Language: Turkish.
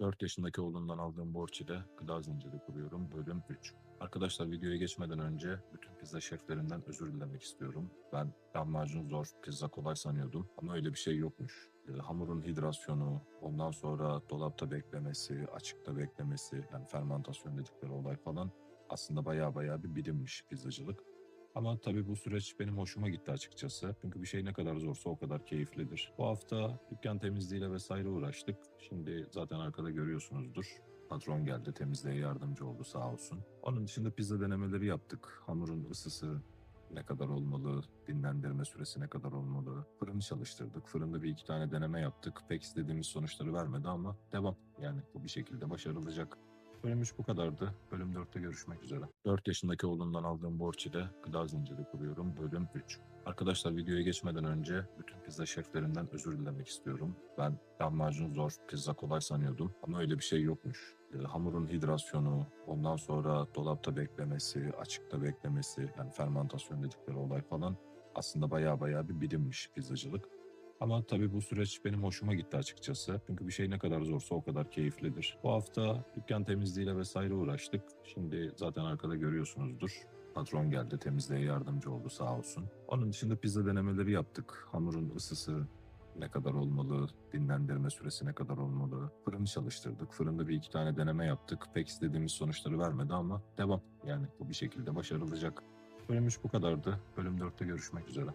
4 yaşındaki oğlundan aldığım borç ile gıda zinciri kuruyorum. Bölüm 3. Arkadaşlar videoya geçmeden önce bütün pizza şeflerinden özür dilemek istiyorum. Ben lahmacun zor, pizza kolay sanıyordum ama öyle bir şey yokmuş. E, hamurun hidrasyonu, ondan sonra dolapta beklemesi, açıkta beklemesi, yani fermentasyon dedikleri olay falan aslında baya baya bir bilimmiş pizzacılık. Ama tabii bu süreç benim hoşuma gitti açıkçası. Çünkü bir şey ne kadar zorsa o kadar keyiflidir. Bu hafta dükkan temizliğiyle vesaire uğraştık. Şimdi zaten arkada görüyorsunuzdur. Patron geldi temizliğe yardımcı oldu sağ olsun. Onun dışında pizza denemeleri yaptık. Hamurun ısısı ne kadar olmalı, dinlendirme süresi ne kadar olmalı. Fırını çalıştırdık. Fırında bir iki tane deneme yaptık. Pek istediğimiz sonuçları vermedi ama devam. Yani bu bir şekilde başarılacak. Bölüm 3 bu kadardı. Bölüm 4'te görüşmek üzere. 4 yaşındaki oğlundan aldığım borç ile gıda zinciri kuruyorum. Bölüm 3. Arkadaşlar videoya geçmeden önce bütün pizza şeflerinden özür dilemek istiyorum. Ben lahmacun zor, pizza kolay sanıyordum ama öyle bir şey yokmuş. E, hamurun hidrasyonu, ondan sonra dolapta beklemesi, açıkta beklemesi, yani fermentasyon dedikleri olay falan aslında baya baya bir bilimmiş pizzacılık. Ama tabii bu süreç benim hoşuma gitti açıkçası. Çünkü bir şey ne kadar zorsa o kadar keyiflidir. Bu hafta dükkan temizliğiyle vesaire uğraştık. Şimdi zaten arkada görüyorsunuzdur. Patron geldi temizliğe yardımcı oldu sağ olsun. Onun dışında pizza denemeleri yaptık. Hamurun ısısı ne kadar olmalı, dinlendirme süresi ne kadar olmalı. Fırını çalıştırdık. Fırında bir iki tane deneme yaptık. Pek istediğimiz sonuçları vermedi ama devam. Yani bu bir şekilde başarılacak. Bölüm 3 bu kadardı. Bölüm 4'te görüşmek üzere.